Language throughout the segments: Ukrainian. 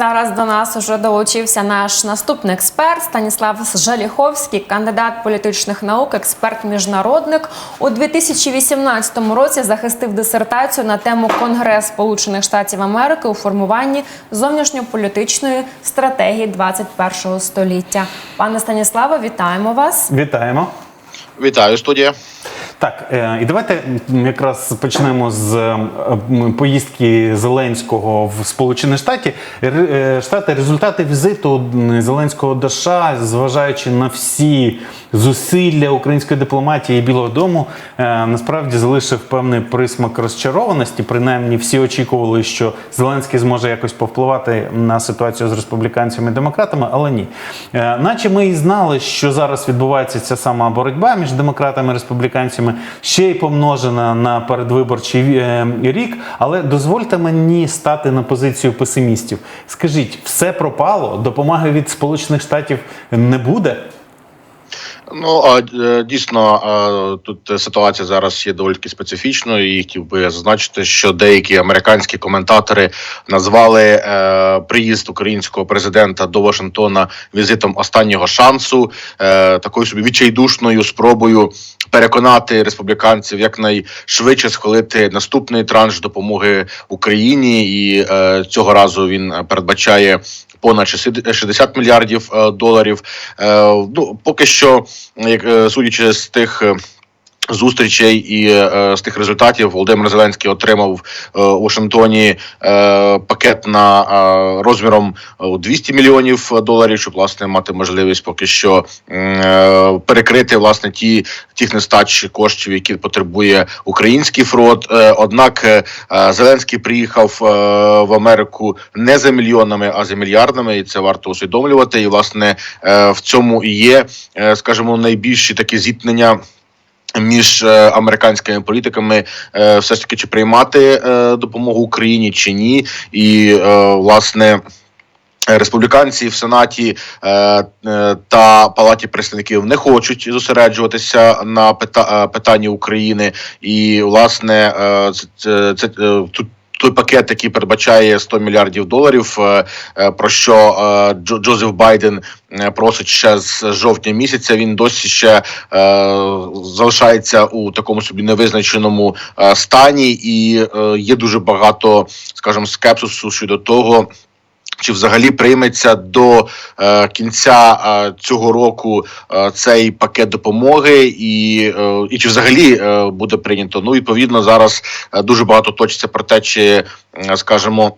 зараз до нас уже долучився наш наступний експерт Станіслав Жаліховський, кандидат політичних наук, експерт міжнародник. У 2018 році захистив дисертацію на тему Конгрес Сполучених Штатів Америки у формуванні зовнішньополітичної стратегії 21 століття. Пане Станіславе, вітаємо вас. Вітаємо. Вітаю, студія. Так, е, і давайте якраз почнемо з е, поїздки Зеленського в Сполучені Штати. Е, Штати результати візиту Зеленського до США, зважаючи на всі зусилля української дипломатії і Білого Дому, насправді залишив певний присмак розчарованості. Принаймні, всі очікували, що Зеленський зможе якось повпливати на ситуацію з республіканцями і демократами, але ні. Наче ми і знали, що зараз відбувається ця сама боротьба між демократами і республіканцями, ще й помножена на передвиборчий е, рік. Але дозвольте мені стати на позицію песимістів. Скажіть, все пропало? Допомоги від Сполучених Штатів не буде? Ну а е, дійсно тут ситуація зараз є доволі специфічною. І хотів би зазначити, що деякі американські коментатори назвали е, приїзд українського президента до Вашингтона візитом останнього шансу, е, такою собі відчайдушною спробою переконати республіканців якнайшвидше схвалити наступний транш допомоги Україні, і цього разу він передбачає понад 60 60 мільярдів е, доларів. Е, ну поки що, як е, судячи з тих. Е, Зустрічей і е, з тих результатів Володимир Зеленський отримав е, у Вашингтоні е, пакет на е, розміром е, у 200 мільйонів доларів, щоб власне мати можливість поки що е, перекрити власне ті тих нестач коштів, які потребує український фронт. Е, однак е, е, Зеленський приїхав е, в Америку не за мільйонами, а за мільярдами, і це варто усвідомлювати. І власне е, в цьому і є, е, скажімо, найбільші такі зіткнення. Між е, американськими політиками е, все ж таки чи приймати е, допомогу Україні чи ні, і власне. Республіканці в сенаті е, та палаті представників не хочуть зосереджуватися на пита, питанні України, і власне е, це, це, це тут. Той пакет, який передбачає 100 мільярдів доларів, е, е, про що е, Джо Джозеф Байден просить ще з жовтня місяця. Він досі ще залишається у такому собі невизначеному стані, і є дуже багато, скажімо, скепсису щодо того. Чи взагалі прийметься до е, кінця е, цього року е, цей пакет допомоги, і, е, і чи взагалі е, буде прийнято? Ну відповідно зараз е, дуже багато точиться про те, чи е, скажімо.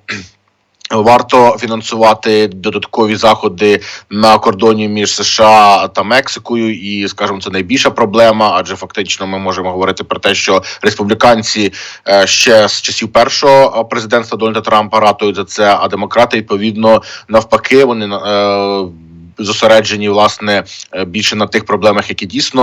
Варто фінансувати додаткові заходи на кордоні між США та Мексикою, і скажімо, це найбільша проблема, адже фактично ми можемо говорити про те, що республіканці е, ще з часів першого президентства Дональда Трампа ратують за це, а демократи відповідно навпаки вони е, зосереджені власне е, більше на тих проблемах, які дійсно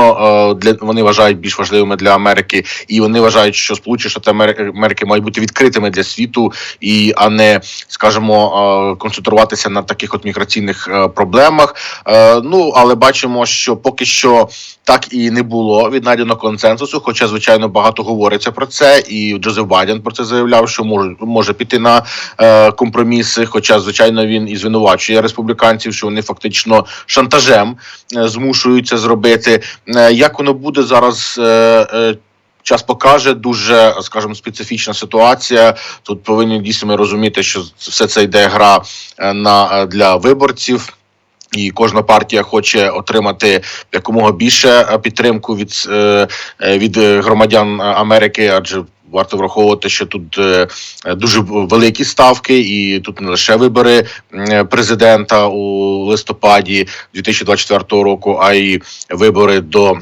е, для вони вважають більш важливими для Америки, і вони вважають, що Сполучені Штати Америки мають бути відкритими для світу, і а не скажімо, е, концентруватися на таких от міграційних проблемах. Ну але бачимо, що поки що так і не було віднайдено консенсусу. Хоча, звичайно, багато говориться про це, і Джозеф Байден про це заявляв, що може може піти на компроміси. Хоча, звичайно, він і звинувачує республіканців, що вони фактично шантажем е, змушуються зробити. Е, як воно буде зараз? Е, Час покаже дуже, скажімо, специфічна ситуація. Тут повинні дійсно розуміти, що все це йде гра на для виборців. І кожна партія хоче отримати якомога більше підтримку від, від громадян Америки, адже варто враховувати, що тут е, е, дуже великі ставки, і тут не лише вибори президента у листопаді 2024 року, а й вибори до.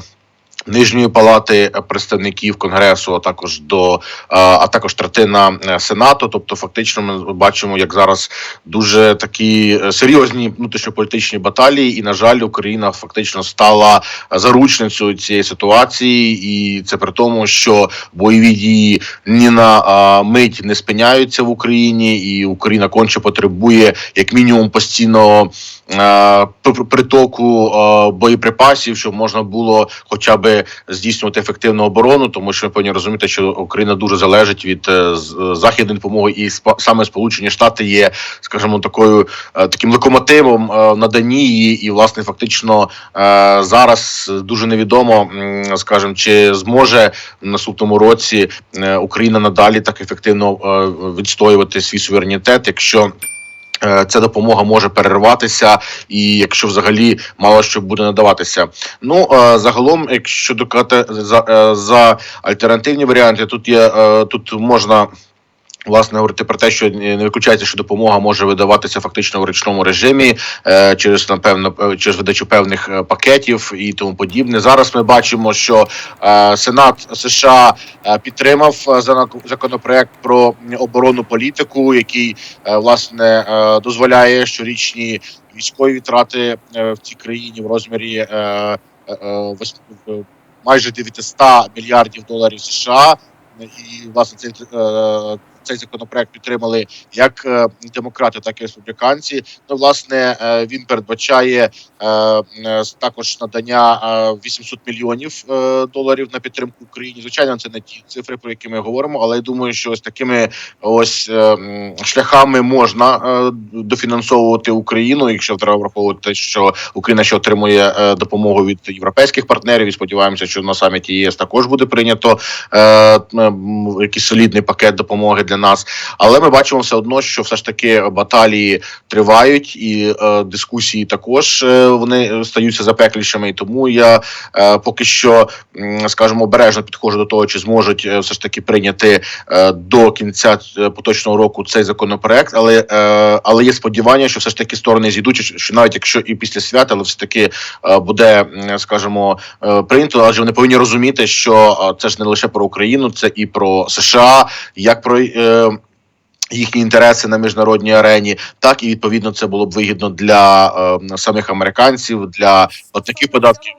Нижньої палати представників конгресу, а також до е, а також третина е, сенату. Тобто, фактично, ми бачимо, як зараз дуже такі е, серйозні внутрішньополітичні баталії, і на жаль, Україна фактично стала заручницею цієї ситуації, і це при тому, що бойові дії ні на мить не спиняються в Україні, і Україна конче потребує як мінімум постійного притоку е, боєприпасів, щоб можна було хоча б здійснювати ефективну оборону, тому що ми повинні розуміти, що Україна дуже залежить від е, західної допомоги, і саме Сполучені Штати є, скажімо, такою е, таким локомотивом е, в наданні її, і власне фактично е, зараз дуже невідомо, скажімо, чи зможе в наступному році е, Україна надалі так ефективно е, відстоювати свій суверенітет, якщо е, Ця допомога може перерватися, і якщо взагалі мало що буде надаватися. Ну е, загалом, якщо докати за, е, за альтернативні варіанти, тут є е, тут можна. Власне, говорити про те, що не виключається, що допомога може видаватися фактично в ручному режимі е, через напевно е, через видачу певних е, пакетів і тому подібне. Зараз ми бачимо, що Сенат США підтримав законопроект про оборонну політику, який власне дозволяє щорічні військові витрати е, в цій країні в розмірі е, майже 900 мільярдів доларів США. І власне цей цей законопроект підтримали як е, демократи, так і республіканці. Ну, власне, е, він передбачає е, також надання е, 800 мільйонів доларів на підтримку Україні. Звичайно, це не ті цифри, про які ми говоримо, але я думаю, що ось такими ось шляхами можна дофінансовувати Україну, якщо треба враховувати, що Україна ще отримує допомогу від європейських партнерів. І сподіваємося, що на саміті ЄС також буде прийнято якийсь солідний пакет допомоги для нас. Але ми бачимо все одно, що все ж таки баталії тривають, і е, дискусії також е, вони стаються запеклішими. І тому я е, поки що, скажімо, обережно підходжу до того, чи зможуть е, все ж таки прийняти е, до кінця е, поточного року цей законопроект. Але е, але є сподівання, що все ж таки сторони зійдуть, що- навіть якщо і після свята, але все таки е, буде, скажімо, е, прийнято, адже вони повинні розуміти, що е, це ж не лише про Україну, це і про США, як про. е, Їхні інтереси на міжнародній арені, так і відповідно це було б вигідно для е, самих американців, для от таких податків.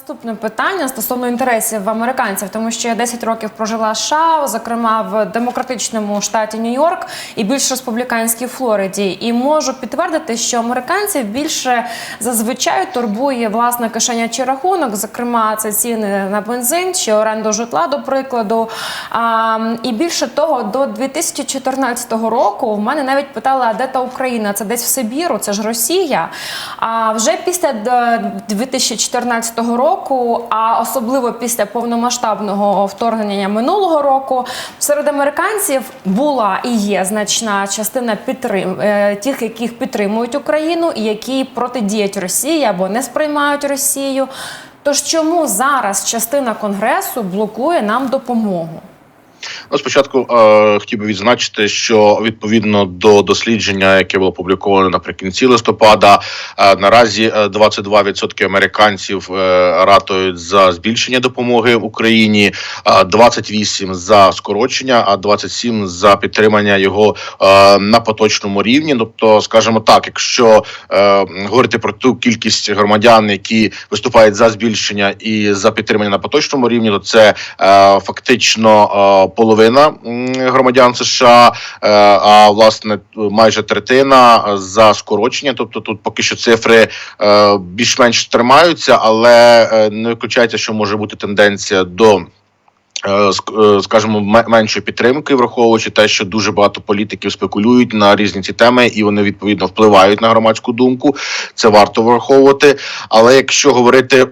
Наступне питання стосовно інтересів американців, тому що я 10 років прожила США, зокрема в демократичному штаті Нью-Йорк і більш республіканській Флориді. І можу підтвердити, що американців більше зазвичай турбує власне кишеня чи рахунок, зокрема, це ціни на бензин чи оренду житла, до прикладу. А, і більше того, до 2014 року в мене навіть питали, а де та Україна? Це десь в Сибіру, це ж Росія. А вже після е, 2014 року, а особливо після повномасштабного вторгнення минулого року, серед американців була і є значна частина підтрим е, тих, яких підтримують Україну, і які протидіють Росії або не сприймають Росію. Тож чому зараз частина конгресу блокує нам допомогу? Ну, спочатку е, хотів би відзначити, що відповідно до дослідження, яке було опубліковано наприкінці листопада, е, наразі е, 22% американців е, ратують за збільшення допомоги Україні, е, 28% за скорочення, а 27% за підтримання його е, на поточному рівні. Тобто, скажімо так, якщо е, говорити про ту кількість громадян, які виступають за збільшення і за підтримання на поточному рівні, то це е, фактично е, половина громадян США, е, а власне майже третина за скорочення. Тобто тут поки що цифри е, більш-менш тримаються, але е, не виключається, що може бути тенденція до. Скажімо, меншої підтримки, враховуючи те, що дуже багато політиків спекулюють на різні ці теми, і вони відповідно впливають на громадську думку. Це варто враховувати. Але якщо говорити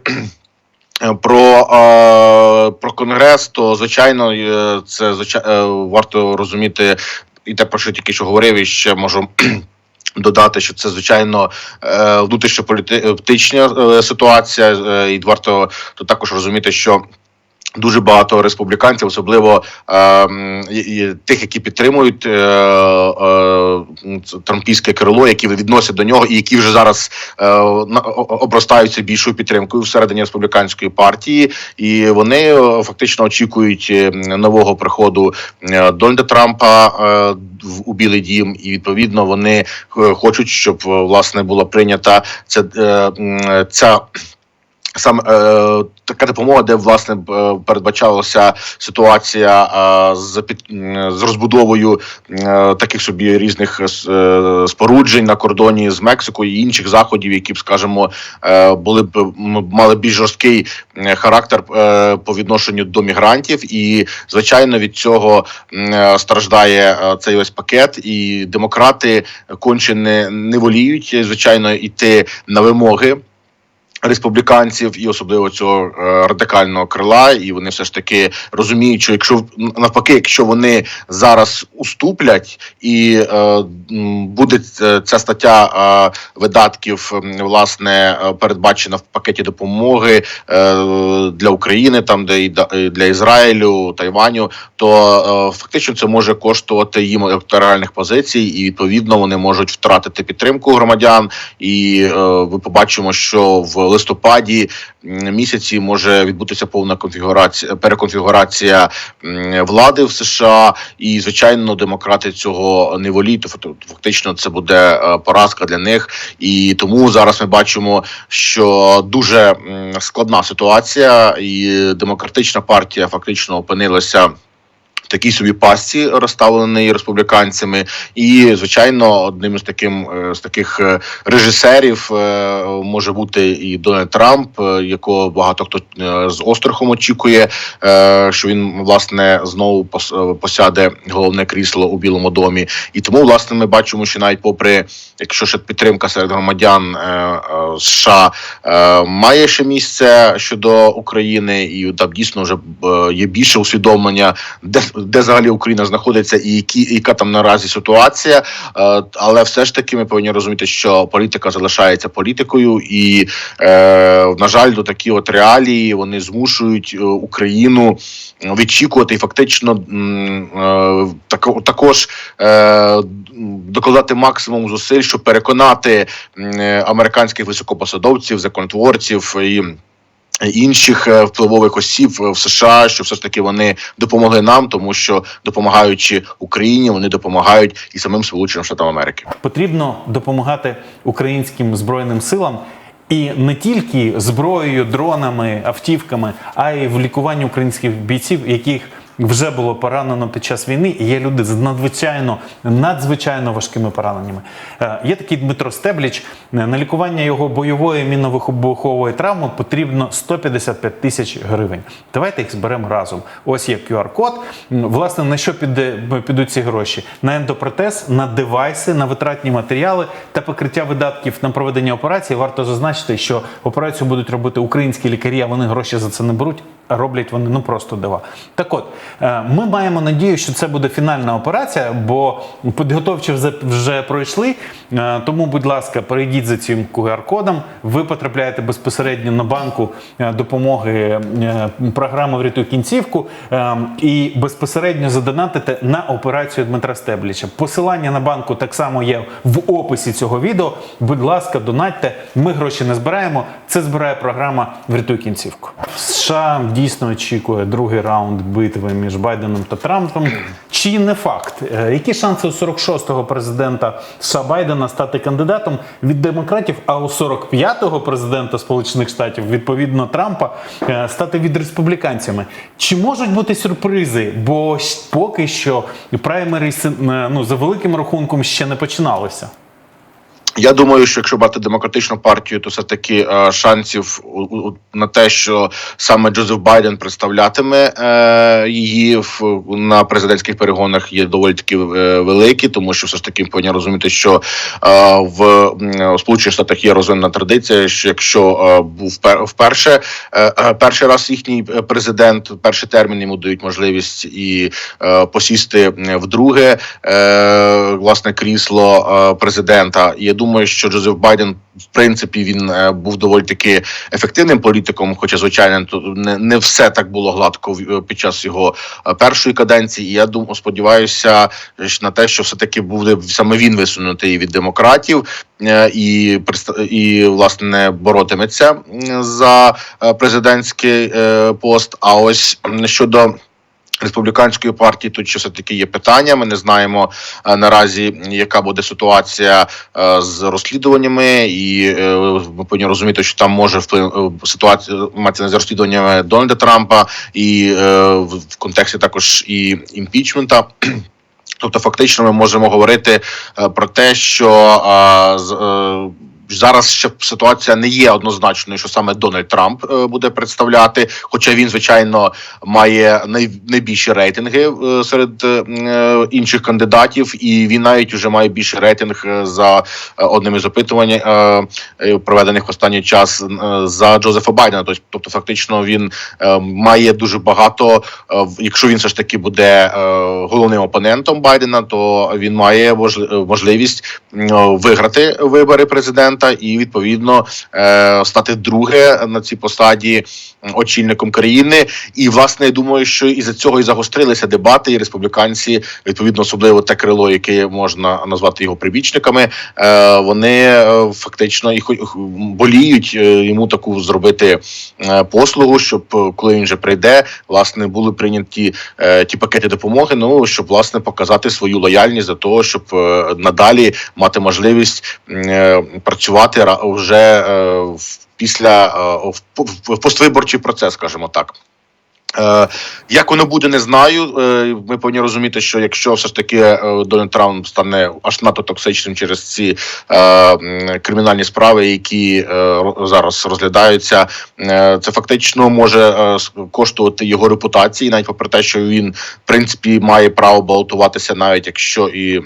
про, е, про конгрес, то звичайно е, це е, варто розуміти і те, про що тільки що говорив, і ще можу. Додати, що це звичайно внутрішньополітична ситуація, і варто то також розуміти, що дуже багато республіканців, особливо е, і- тих, які підтримують е, е, трампійське крило, які відносять до нього, і які вже зараз е, обростаються більшою підтримкою всередині республіканської партії, і вони е, фактично очікують е, нового приходу е, Дональда Трампа е, у Білий Дім, і відповідно вони хочуть, щоб власне була прийнята ця, е, ця Саме е, така допомога, де власне е, передбачалася ситуація е, з під з розбудовою е, таких собі різних е, е, споруджень на кордоні з Мексикою і інших заходів, які б, скажімо, е, були б мали більш жорсткий характер е, по відношенню до мігрантів, і звичайно від цього е, страждає е, цей ось пакет, і демократи конче не, не воліють звичайно іти на вимоги республіканців і особливо цього е, радикального крила, і вони все ж таки розуміють, що якщо навпаки, якщо вони зараз уступлять і е, буде е, ця стаття е, видатків власне е, передбачена в пакеті допомоги е, для України, там де і для Ізраїлю, Тайваню, то е, фактично це може коштувати їм електоральних позицій, і відповідно вони можуть втратити підтримку громадян. І е, ми побачимо, що в листопаді місяці може відбутися повна конфігурація переконфігурація влади в США, і звичайно, демократи цього не воліють. Фактично, це буде е, поразка для них. І тому зараз ми бачимо, що дуже складна ситуація, і демократична партія фактично опинилася. Такій собі пастці розставлений республіканцями, і звичайно, одним із таким е, з таких е, режисерів е, може бути і Дональд Трамп, якого багато хто з острахом очікує, що він власне знову пос- посяде головне крісло у Білому домі. І тому власне ми бачимо, що навіть попри якщо ще підтримка серед громадян США має ще місце щодо України, і там дійсно вже є більше усвідомлення, де, де взагалі Україна знаходиться, і які яка там наразі ситуація. Е, але все ж таки ми повинні розуміти, що політика залишається політикою, і е, на жаль, до такі от реалії вони змушують е, Україну відчікувати і фактично також докладати максимум зусиль, щоб переконати американських високопосадовців, законотворців і. Інших е, впливових осіб в США, що все ж таки вони допомогли нам, тому що допомагаючи Україні, вони допомагають і самим Сполученим Штатам Америки. Потрібно допомагати українським збройним силам. І не тільки зброєю, дронами, автівками, а й в лікуванні українських бійців, яких вже було поранено під час війни. І є люди з надзвичайно надзвичайно важкими пораненнями. Е, Є такий Дмитро Стебліч. Е, На лікування його бойової мінно-вибухової травми потрібно 155 тисяч гривень. Давайте їх зберемо разом. Ось є QR-код. Власне, на що піде, підуть ці гроші? На ендопротез, на девайси, на витратні матеріали та покриття видатків на проведення операції. Варто зазначити, що операцію будуть робити українські лікарі, а вони гроші за це не беруть. Роблять вони ну просто дива. Так от, ми маємо надію, що це буде фінальна операція, бо підготовчі вже, вже пройшли. Е, Тому, будь ласка, перейдіть за цим QR-кодом. Ви потрапляєте безпосередньо на банку е, допомоги е, програми Врятуй кінцівку е, і безпосередньо задонатите на операцію Дмитра Стебліча. Посилання на банку так само є в описі цього відео. Будь ласка, донатьте. Ми гроші не збираємо. Це збирає програма Врятуй кінцівку. США дійсно очікує другий раунд битви між Байденом та Трампом. Чи не факт? Е, Які шанси у 46-го президента США Байдена стати кандидатом від демократів, а у 45-го президента Сполучених Штатів, відповідно Трампа, е, стати від республіканцями? Чи можуть бути сюрпризи? Бо поки що праймеріс е, ну за великим рахунком ще не починалися. Я думаю, що якщо брати демократичну партію, то все таки е, шансів у, у, на те, що саме Джозеф Байден представлятиме е, її в на президентських перегонах, є доволі таки е, великі, тому що все ж таки повинні розуміти, що е, в м, Сполучених Штатах є розвинена традиція, що якщо е, був пер- вперше е, е, перший раз їхній е, президент, перший термін йому дають можливість і е, посісти е, вдруге е, власне крісло е, президента. Я думаю, що Джозеф Байден, в принципі, він е, був доволі таки ефективним політиком, хоча звичайно не, не все так було гладко в- е, під час його е, першої каденції. І я думаю, сподіваюся на те, що все таки буде саме він висунутий від демократів. І і власне боротиметься за президентський пост. А ось щодо Республіканської партії тут ще все таки є питання. Ми не знаємо е, наразі, яка буде ситуація е, з розслідуваннями, і е, ми повинні розуміти, що там може вплив е, ситуація мати з розслідуваннями Дональда Трампа, і е, в контексті також і імпічмента. Тобто, фактично, ми можемо говорити е, про те, що е, е, зараз ще ситуація не є однозначною, що саме Дональд Трамп е, буде представляти. Хоча він, звичайно, має найбільші рейтинги е, серед е, інших кандидатів, і він навіть вже має більший рейтинг за одним із опитувань, проведених в останній час за Джозефа Байдена. Тобто, фактично, він має дуже багато. Якщо він все ж таки буде головним опонентом Байдена, то він має можливість виграти вибори президента і відповідно е, стати друге на цій посаді очільником країни. І власне я думаю, що із за цього і загострилися дебати, і республіканці, відповідно, особливо те крило, яке можна назвати його прибічниками. Е, вони е, фактично і боліють йому таку зробити послугу, щоб коли він вже прийде, власне були прийняті ті пакети допомоги. Ну щоб власне показати свою лояльність за того, щоб надалі мати можливість е, працювати ра- вже е, після е, в, поствиборчий процес, скажімо так. Е, як воно буде, не знаю. Ми повинні розуміти, що якщо все ж таки Дональд Трамп стане аж надто токсичним через ці кримінальні справи, які зараз розглядаються, це фактично може коштувати його репутації, навіть попри те, що він в принципі має право балотуватися, навіть якщо і.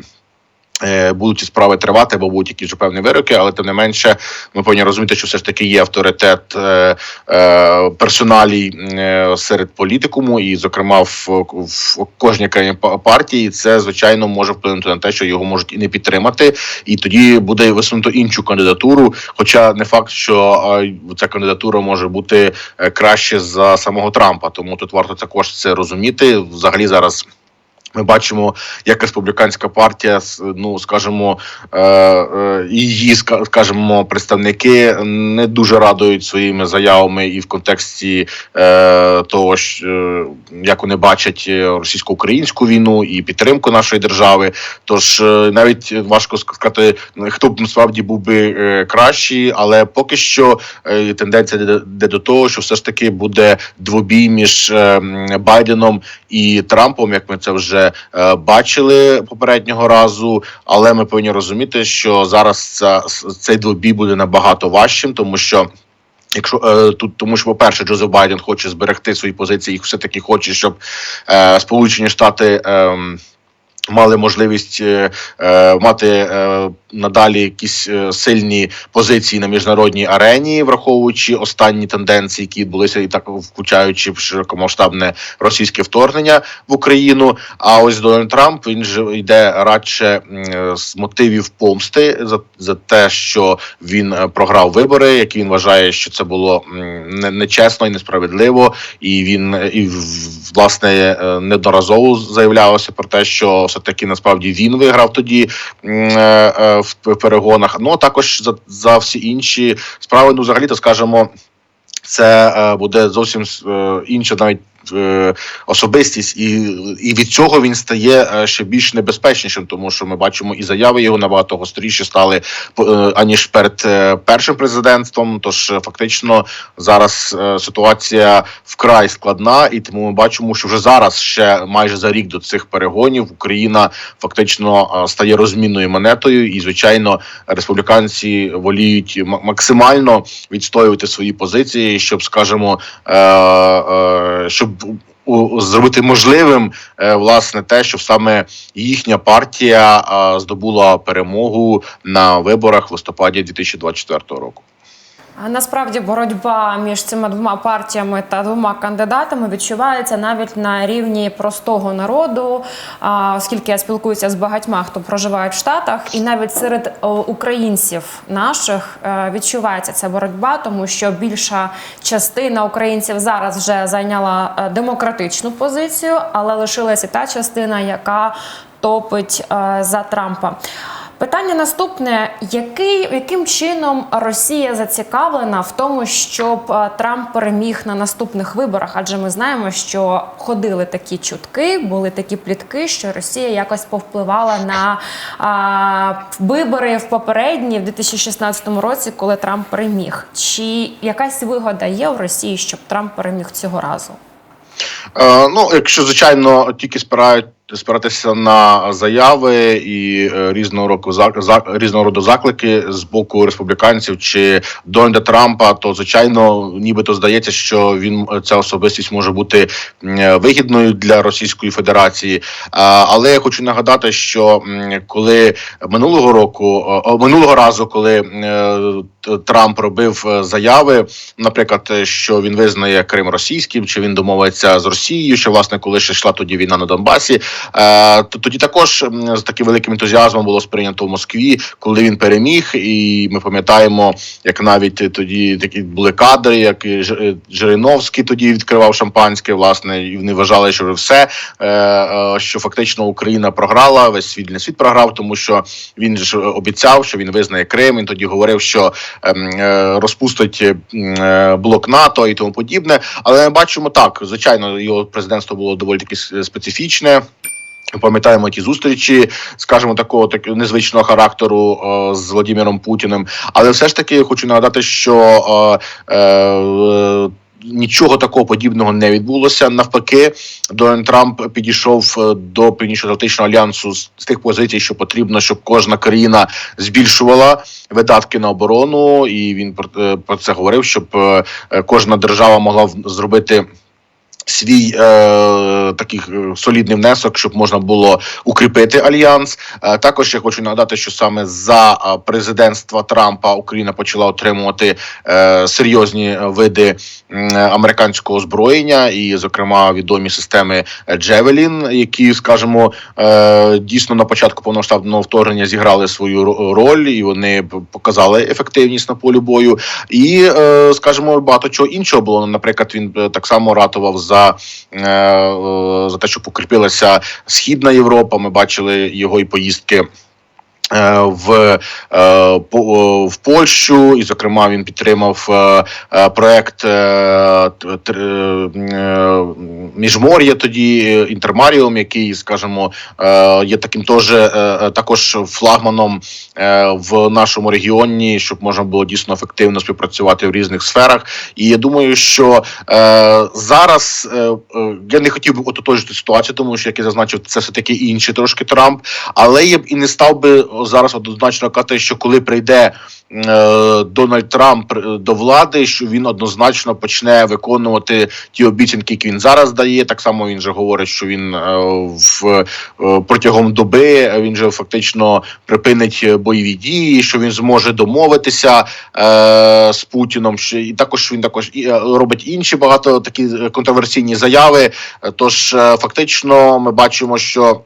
Е, Будуть ці справи тривати, або будуть якісь певні вироки, але тим не менше, ми повинні розуміти, що все ж таки є авторитет е, е, персоналій е, серед політикуму, і, зокрема, в, в кожній країні партії, це звичайно може вплинути на те, що його можуть і не підтримати, і тоді буде висунуто іншу кандидатуру. Хоча не факт, що ця кандидатура може бути краще за самого Трампа. Тому тут варто також це розуміти. Взагалі зараз. Ми бачимо, як республіканська партія, ну скажімо, е, е, її ска- скажімо, представники не дуже радують своїми заявами і в контексті е, того, як вони бачать російсько-українську війну і підтримку нашої держави. Тож навіть важко сказати, хто б насправді був би кращий, але поки що тенденція йде до того, що все ж таки буде двобій між е, Байденом і Трампом, як ми це вже е, бачили попереднього разу. Але ми повинні розуміти, що зараз ця, цей двобій буде набагато важчим, тому що. Якщо е, тут, тому що, по-перше, Джозеф Байден хоче зберегти свої позиції, і все таки хоче, щоб е, Сполучені Штати. Е, Мали можливість е, е, мати е, надалі якісь е, сильні позиції на міжнародній арені, враховуючи останні тенденції, які відбулися, і так включаючи широкомасштабне російське вторгнення в Україну. А ось Дональд Трамп він же йде радше м, з мотивів помсти за, за те, що він е, програв вибори, які він вважає, що це було не- нечесно і несправедливо, і він е, і власне е, неодноразово заявлялося про те, що все таки насправді він виграв тоді е, е, в перегонах. Ну а також за, за всі інші справи. Ну, взагалі, то скажемо, це е, буде зовсім інша навіть. Е, Особистість, і, і від цього він стає е, ще більш небезпечнішим, тому що ми бачимо і заяви його набагато гостріші стали е, аніж перед першим президентством. Тож фактично зараз ситуація вкрай складна, і тому ми бачимо, що вже зараз, ще майже за рік до цих перегонів, Україна фактично стає розмінною монетою, і звичайно, республіканці воліють максимально відстоювати свої позиції, щоб, скажімо, щоб зробити можливим е, власне те, щоб саме їхня партія здобула перемогу на виборах в листопаді 2024 року. Насправді боротьба між цими двома партіями та двома кандидатами відчувається навіть на рівні простого народу, оскільки я спілкуюся з багатьма, хто проживає в Штатах, і навіть серед українців наших е, відчувається ця боротьба, тому що більша частина українців зараз вже зайняла е, демократичну позицію, але лишилася та частина, яка топить е, за Трампа. Питання наступне: який яким чином Росія зацікавлена в тому, щоб е, Трамп переміг на наступних виборах? Адже ми знаємо, що ходили такі чутки, були такі плітки, що Росія якось повпливала на а, вибори в попередні в 2016 році, коли Трамп переміг. Чи якась вигода є в Росії, щоб Трамп переміг цього разу? Е, ну, якщо звичайно тільки спирають спиратися на заяви і е, різного року різного роду заклики з боку республіканців чи Дональда Трампа, то звичайно, нібито здається, що він е, ця особистість може бути вигідною для Російської Федерації. Але я хочу нагадати, що коли минулого року, минулого разу, коли Трамп робив заяви, наприклад, що він визнає Крим російським, чи він домовиться з Росією, що власне коли ще йшла тоді війна на Донбасі, е, то тоді також з таким великим ентузіазмом було сприйнято в Москві, коли він переміг, і ми пам'ятаємо, як навіть тоді такі були кадри, як Ж- е, Жириновський тоді відкривав шампанське, власне, і вони вважали, що вже все, е, е, що фактично Україна програла, весь світ не світ програв, тому що він ж обіцяв, що він визнає Крим. Він тоді говорив, що ем, е, розпустить е, блок НАТО і тому подібне. Але ми бачимо так, звичайно, його президентство було доволі таки специфічне. Пам'ятаємо ті зустрічі, скажімо, такого так незвичного характеру е, з Владимиром Путіним. Але все ж таки хочу нагадати, що е, е, нічого такого подібного не відбулося. Навпаки, Дональд Трамп підійшов е, до Північно-Атлантичного альянсу з, тих позицій, що потрібно, щоб кожна країна збільшувала видатки на оборону, і він про, про це говорив, щоб кожна держава могла зробити. Свій е, такий е, солідний внесок, щоб можна було укріпити альянс. Е, також я хочу нагадати, що саме за е, президентства Трампа Україна почала отримувати е, серйозні види американського озброєння, і, зокрема, відомі системи Джевелін, які, скажімо, е, дійсно на початку повномасштабного вторгнення зіграли свою роль, і вони показали ефективність на полі бою. І, е, скажімо, багато чого іншого було. Наприклад, він е, так само ратував за, е, е, за те, щоб укріпилася Східна Європа. Ми бачили його і поїздки. Е, В, е, в Польщу, і зокрема він підтримав е, проект міжмор'я тоді інтермаріум, який, скажімо, є таким теж також флагманом в нашому регіоні, щоб можна було дійсно ефективно співпрацювати в різних сферах. І я думаю, що зараз я не хотів би ототожити ситуацію, тому що як я зазначив, це все таки інший трошки Трамп. Але я б і не став би зараз однозначно казати, що коли прийде е, Дональд Трамп е, до влади, що він однозначно почне виконувати ті обіцянки, які він зараз дає. Так само він же говорить, що він е, в е, протягом доби він же фактично припинить бойові дії, що він зможе домовитися е, з Путіном. Що і також він також і е, робить інші багато такі е, контроверсійні заяви. Е, Тож е, фактично ми бачимо, що.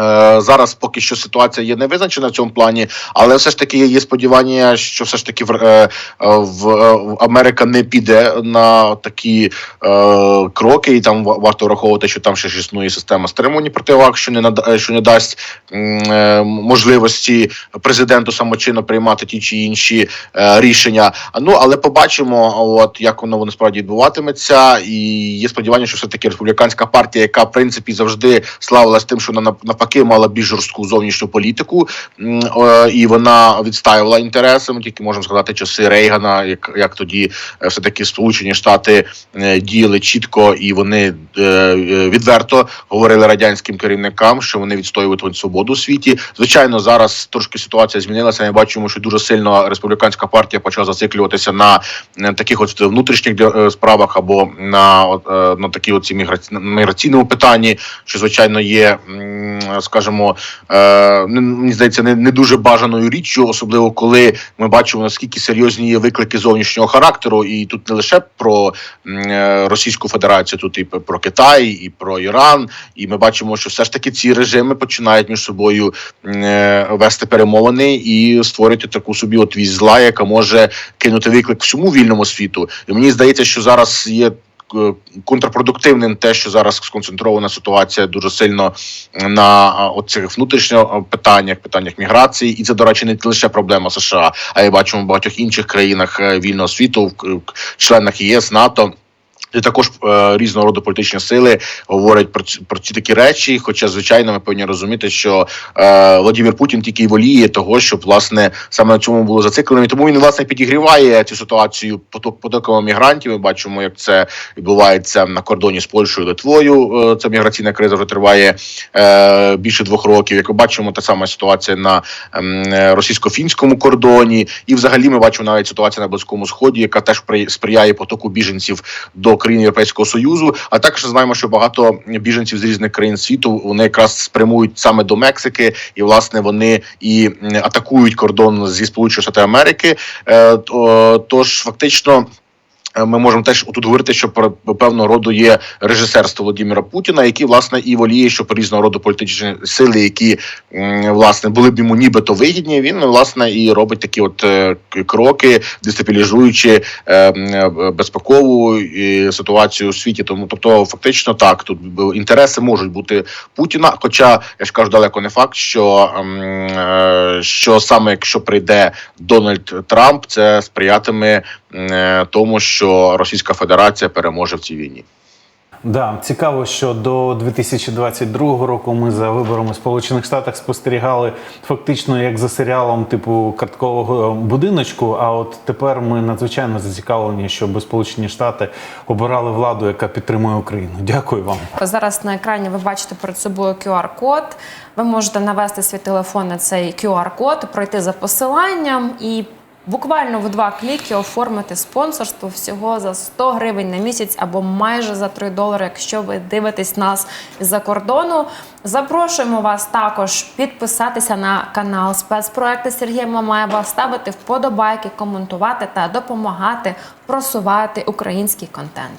Е, Зараз поки що ситуація є невизначена в цьому плані, але все ж таки є сподівання, що все ж таки в, е, е, в, в Америка не піде на такі е, кроки, і там варто враховувати, що там ще ж існує система стримувань противаг, що не нада, що не дасть е, можливості президенту самочинно приймати ті чи інші е, рішення. Ну але побачимо, от як воно насправді відбуватиметься, і є сподівання, що все таки республіканська партія, яка в принципі завжди славилась тим, що вона нав- навпаки мала більш жорстку зовнішню політику, е, і вона відстаювала інтереси. Ми тільки можемо згадати часи Рейгана, як, як тоді все таки Сполучені Штати е, діяли чітко, і вони е, е, відверто говорили радянським керівникам, що вони відстоюють свободу у світі. Звичайно, зараз трошки ситуація змінилася. Ми бачимо, що дуже сильно республіканська партія почала зациклюватися на, таких от внутрішніх е, справах або на, е, на такі оці міграці... міграційному питанні, що звичайно є, скажімо, е, мені здається, не, дуже бажаною річчю, особливо коли ми бачимо наскільки серйозні є виклики зовнішнього характеру, і тут не лише про е, Російську Федерацію, тут і про Китай, і про Іран. І ми бачимо, що все ж таки ці режими починають між собою е, вести перемовини і створити таку собі отвізь зла, яка може кинути виклик всьому вільному світу. І мені здається, що зараз є. К- контрпродуктивним те, що зараз сконцентрована ситуація дуже сильно на оцих внутрішніх питаннях, питаннях міграції, і це, до речі, не лише проблема США, а й бачимо в багатьох інших країнах е, вільного світу, в членах ЄС, НАТО. І також е, різного роду політичні сили говорять про ці, про ці такі речі. Хоча, звичайно, ми повинні розуміти, що е, Владимир Путін тільки й воліє того, щоб власне саме на цьому було зациклено. І тому він власне підігріває цю ситуацію поток потоками мігрантів. Ми бачимо, як це відбувається на кордоні з Польщею Литвою. Е, ця міграційна криза вже триває е, більше двох років. Як ми бачимо, та сама ситуація на е, російсько-фінському кордоні, і взагалі ми бачимо навіть ситуація на близькому сході, яка теж при- сприяє потоку біженців до країн Європейського союзу. А також знаємо, що багато біженців з різних країн світу вони якраз спрямують саме до Мексики, і власне вони і атакують кордон зі Сполучених Штатів Америки. Е, Тож фактично. Е, Ми можемо теж тут говорити, що про певного роду є режисерство Володимира Путіна, який власне і воліє, щоб різного роду політичні сили, які власне були б йому нібито вигідні, він власне і робить такі от е, кроки, дестабілізуючи е, безпекову ситуацію у світі. Тому тобто, фактично так тут інтереси можуть бути Путіна. Хоча я ж кажу, далеко не факт, що, що саме якщо прийде Дональд Трамп, це сприятиме тому, що Російська Федерація переможе в цій війні. Да, цікаво, що до 2022 року ми за виборами в Сполучених Штатах спостерігали фактично як за серіалом типу карткового будиночку. А от тепер ми надзвичайно зацікавлені, щоб Сполучені Штати обирали владу, яка підтримує Україну. Дякую вам. Зараз на екрані ви бачите перед собою QR-код. Ви можете навести свій телефон на цей QR-код, пройти за посиланням і буквально в два кліки оформити спонсорство всього за 100 гривень на місяць або майже за 3 долари, якщо ви дивитесь нас з-за кордону. Запрошуємо вас також підписатися на канал спецпроекти Сергія Мамаєва, ставити вподобайки, коментувати та допомагати просувати український контент.